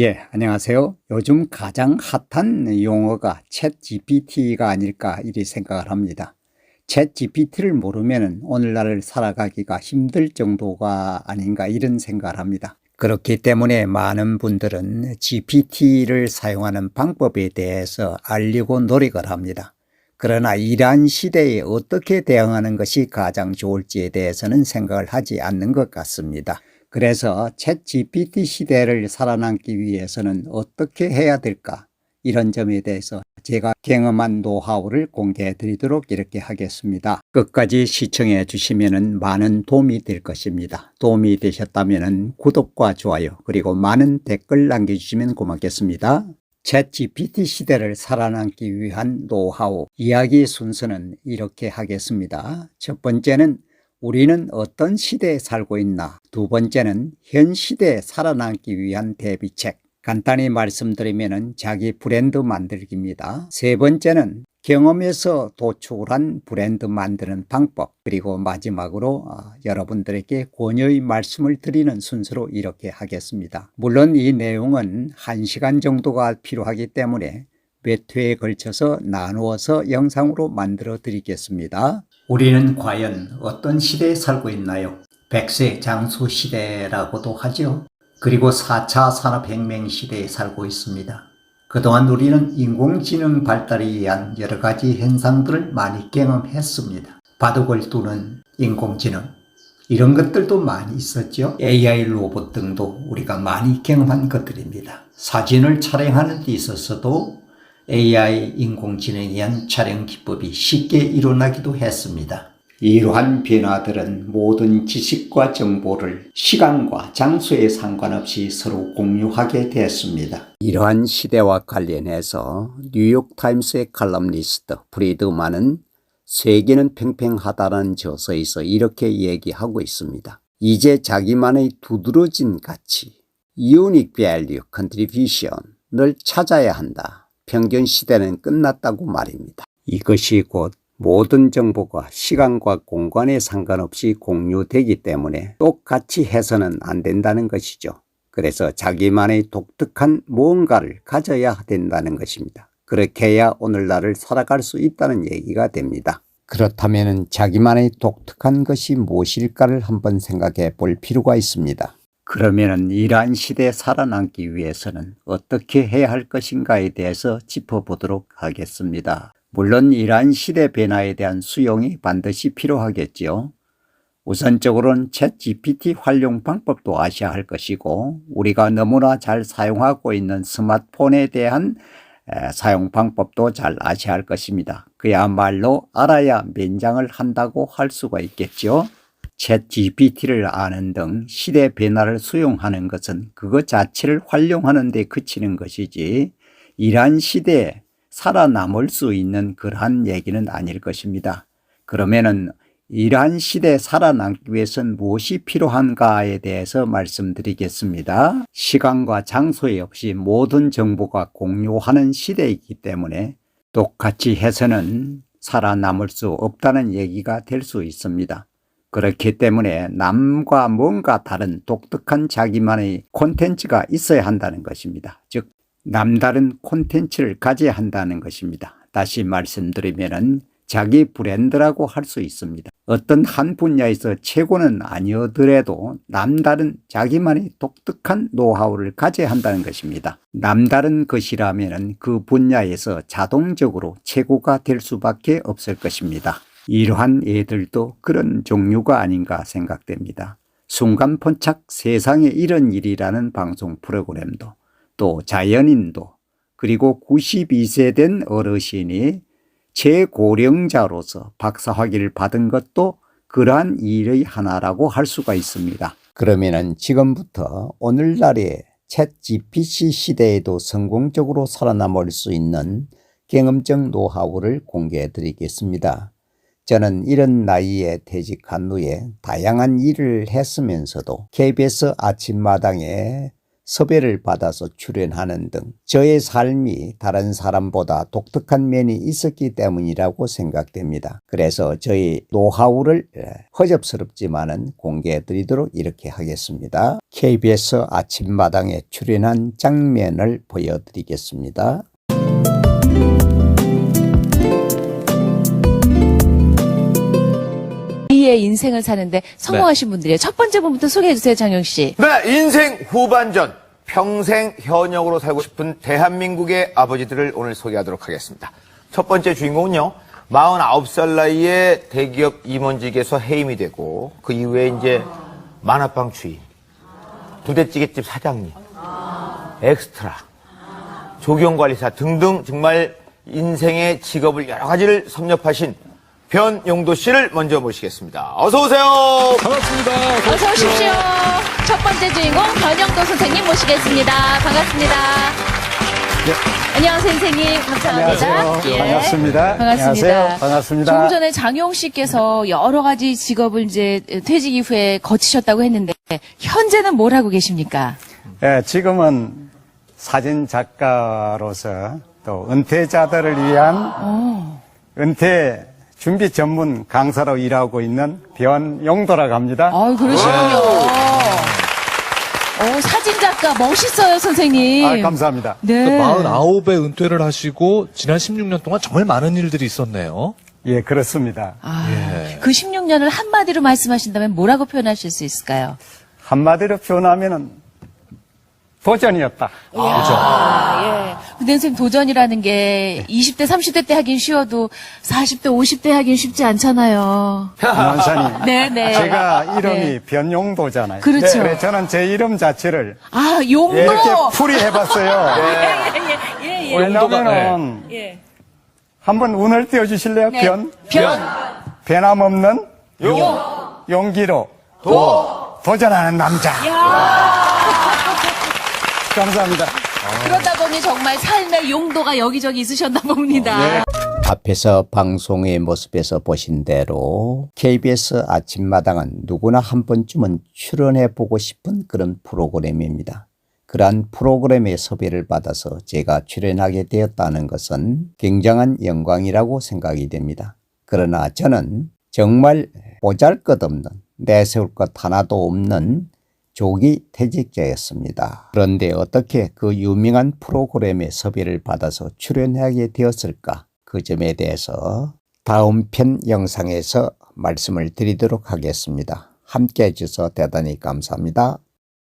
예, 안녕하세요. 요즘 가장 핫한 용어가 챗 GPT가 아닐까 이리 생각을 합니다. 챗 GPT를 모르면 오늘날을 살아가기가 힘들 정도가 아닌가 이런 생각을 합니다. 그렇기 때문에 많은 분들은 GPT를 사용하는 방법에 대해서 알리고 노력을 합니다. 그러나 이러한 시대에 어떻게 대응하는 것이 가장 좋을지에 대해서는 생각을 하지 않는 것 같습니다. 그래서 챗 GPT 시대를 살아남기 위해서는 어떻게 해야 될까? 이런 점에 대해서 제가 경험한 노하우를 공개해 드리도록 이렇게 하겠습니다. 끝까지 시청해 주시면 많은 도움이 될 것입니다. 도움이 되셨다면 구독과 좋아요 그리고 많은 댓글 남겨주시면 고맙겠습니다. 챗 GPT 시대를 살아남기 위한 노하우 이야기 순서는 이렇게 하겠습니다. 첫 번째는 우리는 어떤 시대에 살고 있나? 두 번째는 현 시대에 살아남기 위한 대비책. 간단히 말씀드리면 자기 브랜드 만들기입니다. 세 번째는 경험에서 도출을 한 브랜드 만드는 방법 그리고 마지막으로 어, 여러분들에게 권유의 말씀을 드리는 순서로 이렇게 하겠습니다. 물론 이 내용은 1시간 정도가 필요하기 때문에 몇 회에 걸쳐서 나누어서 영상으로 만들어 드리겠습니다. 우리는 과연 어떤 시대에 살고 있나요? 백세 장수 시대라고도 하죠. 그리고 4차 산업혁명 시대에 살고 있습니다. 그동안 우리는 인공지능 발달에 의한 여러 가지 현상들을 많이 경험했습니다. 바둑을 두는 인공지능, 이런 것들도 많이 있었죠. AI 로봇 등도 우리가 많이 경험한 것들입니다. 사진을 촬영하는 데 있어서도 AI 인공지능에 의한 촬영 기법이 쉽게 일어나기도 했습니다. 이러한 변화들은 모든 지식과 정보를 시간과 장소에 상관없이 서로 공유하게 되었습니다. 이러한 시대와 관련해서 뉴욕타임스의 칼럼니스트 프리드만은 세계는 팽팽하다는 저서에서 이렇게 얘기하고 있습니다. 이제 자기만의 두드러진 가치, unique value contribution을 찾아야 한다. 평균 시대는 끝났다고 말입니다. 이것이 곧 모든 정보가 시간과 공간에 상관없이 공유되기 때문에 똑같이 해서는 안 된다는 것이죠. 그래서 자기만의 독특한 무언가를 가져야 된다는 것입니다. 그렇게 해야 오늘날을 살아갈 수 있다는 얘기가 됩니다. 그렇다면 자기만의 독특한 것이 무엇일까를 한번 생각해 볼 필요가 있습니다. 그러면 이러한 시대에 살아남기 위해서는 어떻게 해야 할 것인가에 대해서 짚어보도록 하겠습니다. 물론 이러한 시대 변화에 대한 수용이 반드시 필요하겠지요. 우선적으로는 챗 GPT 활용 방법도 아셔야 할 것이고 우리가 너무나 잘 사용하고 있는 스마트폰에 대한 사용 방법도 잘 아셔야 할 것입니다. 그야말로 알아야 면장을 한다고 할 수가 있겠죠. 챗 GPT를 아는 등 시대 변화를 수용하는 것은 그것 자체를 활용하는 데 그치는 것이지 이러한 시대에 살아남을 수 있는 그러한 얘기는 아닐 것입니다. 그러면은 이러한 시대에 살아남기 위해서는 무엇이 필요한가에 대해서 말씀드리겠습니다. 시간과 장소에 없이 모든 정보가 공유하는 시대이기 때문에 똑같이 해서는 살아남을 수 없다는 얘기가 될 수 있습니다. 그렇기 때문에 남과 뭔가 다른 독특한 자기만의 콘텐츠가 있어야 한다는 것입니다. 즉 남다른 콘텐츠를 가져야 한다는 것입니다. 다시 말씀드리면 자기 브랜드라고 할 수 있습니다. 어떤 한 분야에서 최고는 아니어더라도 남다른 자기만의 독특한 노하우를 가져야 한다는 것입니다. 남다른 것이라면 그 분야에서 자동적으로 최고가 될 수밖에 없을 것입니다. 이러한 예들도 그런 종류가 아닌가 생각됩니다. 순간폰착 세상에 이런 일이라는 방송 프로그램도 또 자연인도 그리고 92세 된 어르신이 최고령자로서 박사학위를 받은 것도 그러한 일의 하나라고 할 수가 있습니다. 그러면은 지금부터 오늘날의 챗 GPT 시대에도 성공적으로 살아남을 수 있는 경험적 노하우를 공개해 드리겠습니다. 저는 이런 나이에 퇴직한 후에 다양한 일을 했으면서도 KBS 아침마당에 섭외를 받아서 출연하는 등 저의 삶이 다른 사람보다 독특한 면이 있었기 때문이라고 생각됩니다. 그래서 저희 노하우를 예, 허접스럽지만은 공개해 드리도록 이렇게 하겠습니다. KBS 아침마당에 출연한 장면을 보여드리겠습니다. 이의 인생을 사는데 성공하신 분들이에요. 첫 번째 분부터 소개해 주세요, 장영 씨. 네, 인생 후반전. 평생 현역으로 살고 싶은 대한민국의 아버지들을 오늘 소개하도록 하겠습니다. 첫 번째 주인공은요, 49살 나이에 대기업 임원직에서 해임이 되고, 그 이후에 이제 만화방 주인, 부대찌개집 사장님, 엑스트라, 조경관리사 등등 정말 인생의 직업을 여러 가지를 섭렵하신 변용도 씨를 먼저 모시겠습니다. 어서 오세요! 반갑습니다. 어서 오십시오. 첫 번째 주인공 변영도 선생님 모시겠습니다. 반갑습니다. 안녕하세요, 선생님. 감사합니다. 예. 반갑습니다. 반갑습니다. 안녕하세요. 반갑습니다. 조금 전에 장용 씨께서 여러 가지 직업을 이제 퇴직 이후에 거치셨다고 했는데 현재는 뭘 하고 계십니까? 예, 지금은 사진 작가로서 또 은퇴자들을 위한 은퇴 준비 전문 강사로 일하고 있는 변용도라고 합니다. 아, 그러시군요. 어, 사진 작가 멋있어요, 선생님. 아, 감사합니다. 네. 49에 은퇴를 하시고 지난 16년 동안 정말 많은 일들이 있었네요. 예, 그렇습니다. 아, 예. 그 16년을 한마디로 말씀하신다면 뭐라고 표현하실 수 있을까요? 한마디로 표현하면은 도전이었다. 아, 예. 근데 선생님 도전이라는 게 20대, 30대 때 하긴 쉬워도 40대, 50대 하긴 쉽지 않잖아요. 원산이. 네 네. 제가 이름이 네. 변용도잖아요. 그렇죠. 그래서 저는 제 이름 자체를 아, 용도! 이렇게 풀이해봤어요. 예, 예, 예. 왜냐면은 예. 한번 운을 띄워주실래요? 네. 변? 변. 변함 없는 용! 용기로 도! 도전하는 남자. 감사합니다. 그러다 보니 정말 삶의 용도가 여기저기 있으셨나 봅니다. 앞에서 방송의 모습에서 보신 대로 KBS 아침마당은 누구나 한 번쯤은 출연해 보고 싶은 그런 프로그램입니다. 그러한 프로그램의 섭외를 받아서 제가 출연하게 되었다는 것은 굉장한 영광이라고 생각이 됩니다. 그러나 저는 정말 보잘 것 없는 내세울 것 하나도 없는 조기 퇴직자였습니다. 그런데 어떻게 그 유명한 프로그램의 섭외를 받아서 출연하게 되었을까? 그 점에 대해서 다음 편 영상에서 말씀을 드리도록 하겠습니다. 함께 해주셔서 대단히 감사합니다.